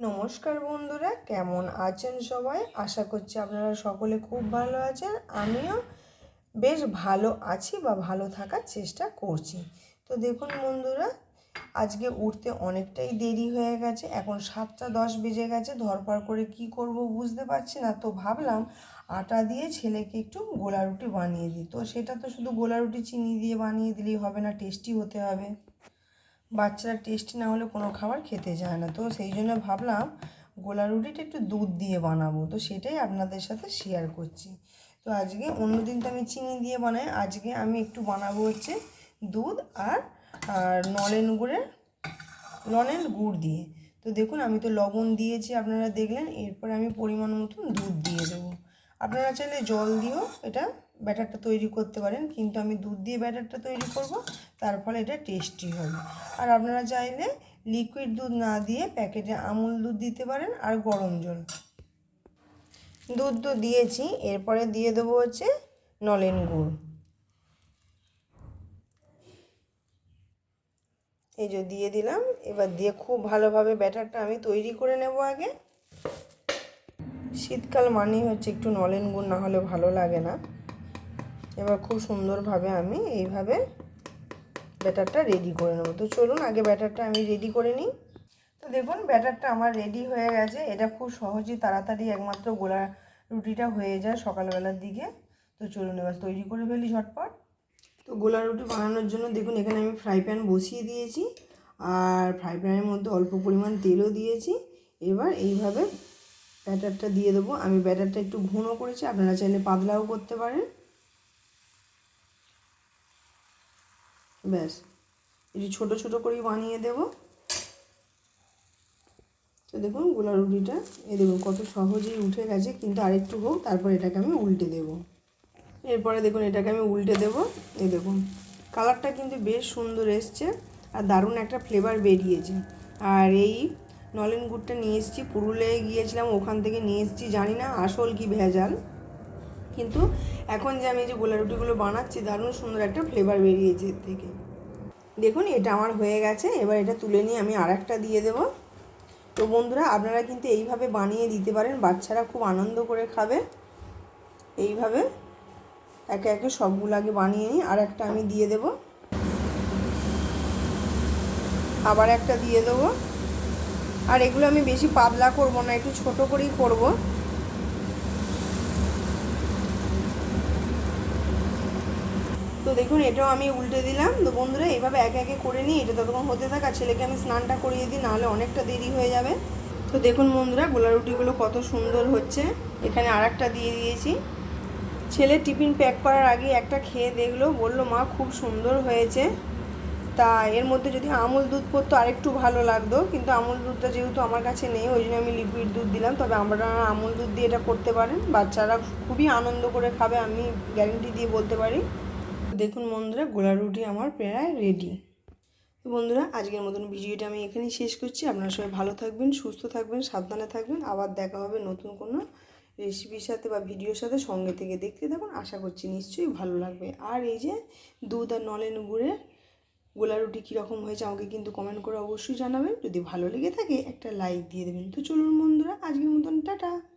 নমস্কার বন্ধুরা, কেমন আছেন সবাই? আশা করছি আপনারা সকলে খুব ভালো আছেন। আমিও বেশ ভালো আছি বা ভালো থাকার চেষ্টা করছি। তো দেখুন বন্ধুরা, আজকে উঠতে অনেকটাই দেরি হয়ে গেছে। এখন সাতটা দশ বেজে গেছে ধরপড় করে কি করব বুঝতে পারছি না। তো ভাবলাম আটা দিয়ে ছেলেকে একটু গোলা রুটি বানিয়ে দিই। তো সেটা তো শুধু গোলা রুটি, চিনি দিয়ে বানিয়ে দিলেই হবে না, টেস্টি হতে হবে। বাচ্চারা টেস্টি না হলে কোনো খাবার খেতে চায় না। তো সেই জন্য ভাবলাম গোলা রুটিটা একটু দুধ দিয়ে বানাবো। তো সেটাই আপনাদের সাথে শেয়ার করছি। তো আজকে অন্য দিন তো আমি চিনি দিয়ে বানাই। আজকে আমি একটু বানাবো হচ্ছে দুধ আর আর নলেন গুড়ের, নলেন গুড় দিয়ে। তো দেখুন, আমি তো লবণ দিয়েছি, আপনারা দেখলেন। এরপরে আমি পরিমাণ মতন দুধ দেবো আপনারা চাইলে জল দিয়েও এটা ব্যাটারটা তৈরি করতে পারেন, কিন্তু আমি দুধ দিয়ে ব্যাটারটা তৈরি করব, তার ফলে এটা টেস্টি হবে। আর আপনারা চাইলে লিকুইড দুধ না দিয়ে প্যাকেটে আমুল দুধ দিতে পারেন আর গরম জল। দুধ তো দিয়েছি, এরপরে দিয়ে দেবো হচ্ছে নলেন গুড়। এই যে দিয়ে দিলাম, এবার দিয়ে খুব ভালোভাবে ব্যাটারটা আমি তৈরি করে নেব আগে। শীতকাল মানেই হচ্ছে একটু নলেন গুড়, না হলে ভালো লাগে না। এবার খুব সুন্দরভাবে আমি এইভাবে ব্যাটারটা রেডি করে নেব। তো চলুন, আগে ব্যাটারটা আমি রেডি করে নিই। তো দেখুন, ব্যাটারটা আমার রেডি হয়ে গেছে। এটা খুব সহজেই তাড়াতাড়ি একমাত্র গোলা রুটিটা হয়ে যায় সকালবেলার দিকে। তো চলুন, এবার তৈরি করে ফেলি ঝটপট। তো গোলা রুটি বানানোর জন্য দেখুন, এখানে আমি ফ্রাই প্যান বসিয়ে দিয়েছি। আর ফ্রাই প্যানের মধ্যে অল্প পরিমাণ তেলও দিয়েছি। এবার এইভাবে ব্যাটারটা দিয়ে দেবো। আমি ব্যাটারটা একটু ঘন করেছি, আপনারা চাইলে পাতলাও করতে পারেন। ব্যাস, একটু ছোটো ছোটো করেই বানিয়ে দেব। তো দেখুন, গোলা রুটিটা এই দেখুন কত সহজেই উঠে গেছে, কিন্তু আরেকটু হোক, তারপর এটাকে আমি উল্টে দেব। এরপরে দেখুন, এটাকে আমি উল্টে দেব। এই দেখুন, কালারটা কিন্তু বেশ সুন্দর এসছে, আর দারুণ একটা ফ্লেভার বেরিয়েছে। আর এই নলেন গুড়টা নিয়ে এসেছি, পুরুলিয়ায় গিয়েছিলাম, ওখান থেকে নিয়ে এসেছি, জানি না আসল কি ভেজাল। কিন্তু এখন যে আমি যে গোলা রুটিগুলো বানাচ্ছি, দারুণ সুন্দর একটা ফ্লেভার বেরিয়েছে এর থেকে। দেখুন, এটা আমার হয়ে গেছে, এবার এটা তুলে নিয়ে আমি আর একটা দিয়ে দেবো। তো বন্ধুরা, আপনারা কিন্তু এইভাবে বানিয়ে দিতে পারেন, বাচ্চারা খুব আনন্দ করে খাবে। এইভাবে একে একে সবগুলো আগে বানিয়ে নিই আর একটা আমি দিয়ে দেব। আবার একটা দিয়ে দেবো। আর এগুলো আমি বেশি পাতলা করব না, একটু ছোট করেই করব। তো দেখুন, এটাও আমি উল্টে দিলাম। তো বন্ধুরা, এভাবে একে একে করে নিই এটা ততক্ষণ হতে থাক আর ছেলেকে আমি স্নানটা করিয়ে দিই, নাহলে অনেকটা দেরি হয়ে যাবে। তো দেখুন বন্ধুরা, গোলা রুটিগুলো কত সুন্দর হচ্ছে। এখানে আর দিয়ে দিয়েছি। ছেলে টিফিন প্যাক করার আগে একটা খেয়ে দেখল, বলল, মা, খুব সুন্দর হয়েছে। তা এর মধ্যে যদি আমুল দুধ পড়তো আরেকটু ভালো লাগতো, কিন্তু আমুল দুধটা যেহেতু আমার কাছে নেই, ওই জন্য আমি লিকুইড দুধ দিলাম। তবে আমরা আমুল দুধ দিয়ে এটা করতে পারেন। বাচ্চারা খুবই আনন্দ করে খাবে, আমি গ্যারেন্টি দিয়ে বলতে পারি। দেখুন বন্ধুরা, গোলা রুটি আমার প্রায় রেডি বন্ধুরা, আজকের মতন ভিডিওটা আমি এখানেই শেষ করছি। আপনারা সবাই ভালো থাকবেন, সুস্থ থাকবেন, সাবধানে থাকবেন। আবার দেখা হবে নতুন কোনো রেসিপির সাথে বা ভিডিওর সাথে সঙ্গে থেকে দেখতে থাকুন। আশা করছি নিশ্চয়ই ভালো লাগবে। আর এই যে দুধ আর নলেন গুড়ে গোলা রুটি কীরকম হয়েছে আমাকে কিন্তু কমেন্ট করে অবশ্যই জানাবেন। যদি ভালো লেগে থাকে একটা লাইক দিয়ে দেবেন। তো চলুন বন্ধুরা, আজকের মতন টাটা।